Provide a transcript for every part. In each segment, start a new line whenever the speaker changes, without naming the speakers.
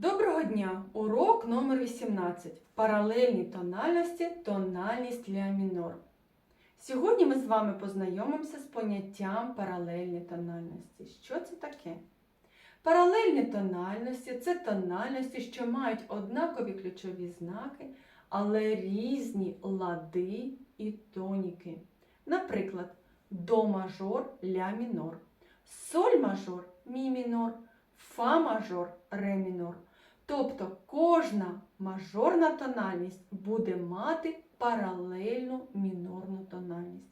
Доброго дня! Урок номер 18. Паралельні тональності, тональність ля мінор. Сьогодні ми з вами познайомимося з поняттям паралельні тональності. Що це таке? Паралельні тональності це тональності, що мають однакові ключові знаки, але різні лади і тоніки. Наприклад, до мажор ля мінор, соль мажор мі мінор, фа мажор ре мінор. Тобто кожна мажорна тональність буде мати паралельну мінорну тональність.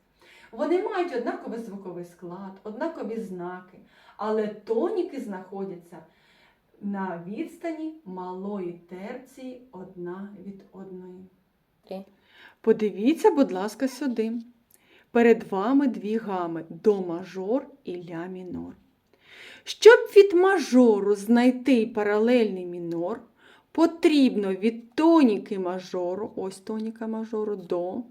Вони мають однаковий звуковий склад, однакові знаки, але тоніки знаходяться на відстані малої терції одна від одної. Подивіться, будь ласка, сюди. Перед вами дві гами до мажор і ля мінор. Щоб від мажору знайти паралельний мінор, потрібно від тоніки мажору, ось тоніка мажору до,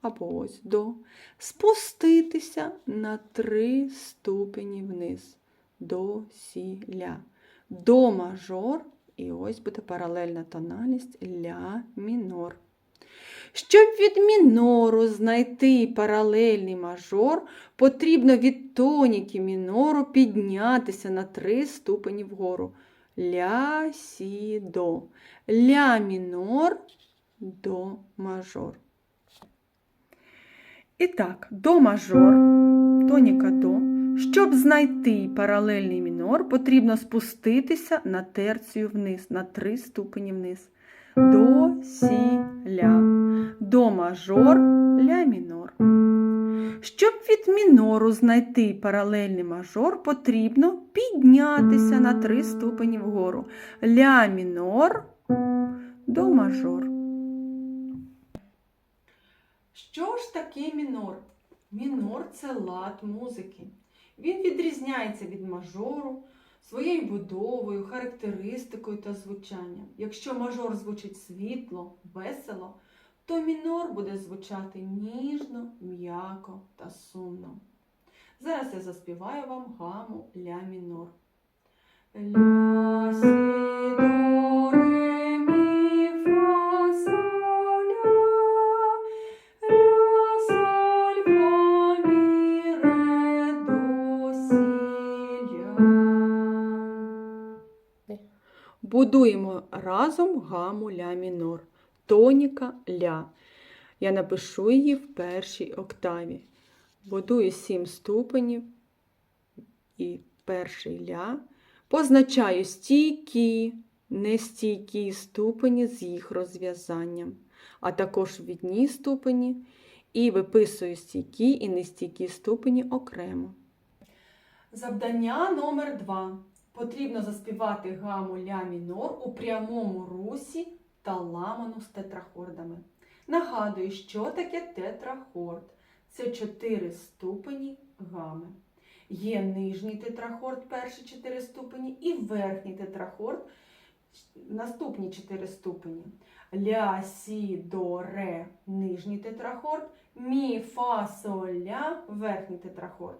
або ось до, спуститися на три ступені вниз. До, сі, ля. До мажор, і ось буде паралельна тональність ля мінор. Щоб від мінору знайти паралельний мажор, потрібно від тоніки мінору піднятися на три ступені вгору. Ля, сі, до. Ля мінор, до мажор. І так, до мажор, тоніка до. Щоб знайти паралельний мінор, потрібно спуститися на терцію вниз, на три ступені вниз. До, сі, ля. До мажор, ля мінор. Щоб від мінору знайти паралельний мажор, потрібно піднятися на три ступені вгору. Ля мінор, до мажор. Що ж таке мінор? Мінор це лад музики. Він відрізняється від мажору своєю будовою, характеристикою та звучанням. Якщо мажор звучить світло, весело, то мінор буде звучати ніжно, м'яко та сумно. Зараз я заспіваю вам гаму ля мінор. Ля, сі, Будуємо разом гаму ля мінор. Тоніка ля. Я напишу її в першій октаві. Будую сім ступенів і перший ля. Позначаю стійкі, нестійкі ступені з їх розв'язанням, а також відні ступені і виписую стійкі і нестійкі ступені окремо. Завдання номер 2 Потрібно заспівати гаму ля мінор у прямому русі та ламану з тетрахордами. Нагадую, що таке тетрахорд. Це чотири ступені гами. Є нижній тетрахорд, перші чотири ступені, і верхній тетрахорд, наступні чотири ступені. Ля, сі, до, ре, нижній тетрахорд, мі, фа, ля, верхній тетрахорд.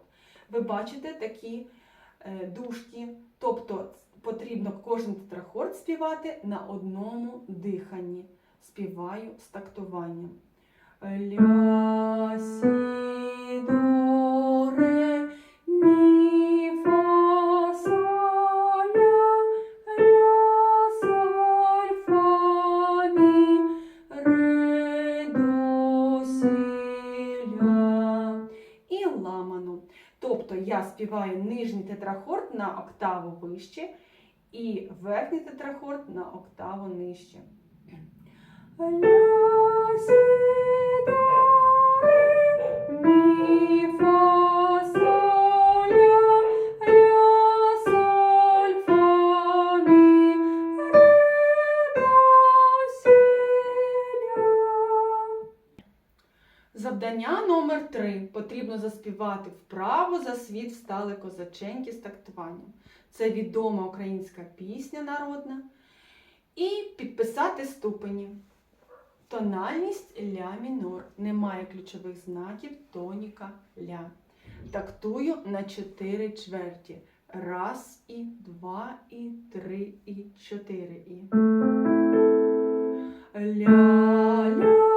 Ви бачите такі дужки, тобто потрібно кожен тетрахорд співати на одному диханні. Співаю з тактуванням. Ля, співаю нижній тетрахорд на октаву вище і верхній тетрахорд на октаву нижче. Завдання номер 3 Потрібно заспівати вправо за світ встали козаченьки з тактуванням. Це відома українська пісня народна. І підписати ступені. Тональність ля мінор. Немає ключових знаків тоніка ля. Тактую на 4 чверті. Раз і два і три і чотири і. Ля,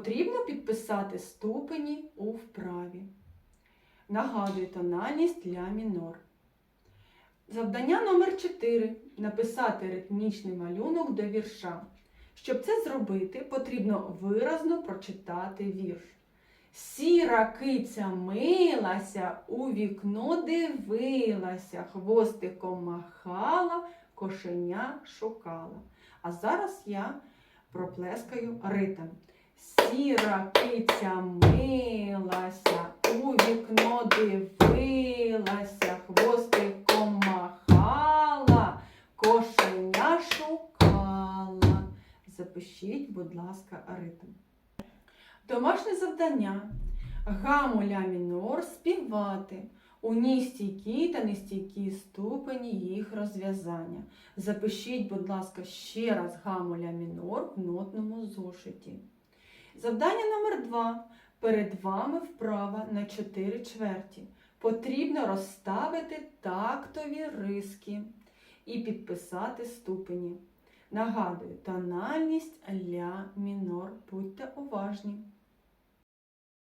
потрібно підписати ступені у вправі. Нагадую тональність ля мінор. Завдання номер 4 написати ритмічний малюнок до вірша. Щоб це зробити, потрібно виразно прочитати вірш. Сіра киця милася, у вікно дивилася, хвостиком махала, кошеня шукала. А зараз я проплескаю ритм. Сіра киця милася, у вікно дивилася, хвостиком махала, кошеня шукала. Запишіть, будь ласка, ритм. Домашнє завдання. Гаму ля мінор співати. У ній стійкі та нестійкі ступені їх розв'язання. Запишіть, будь ласка, ще раз гаму ля мінор в нотному зошиті. Завдання номер 2. Перед вами вправа на 4 чверті. Потрібно розставити тактові риски і підписати ступені. Нагадую, тональність ля мінор. Будьте уважні.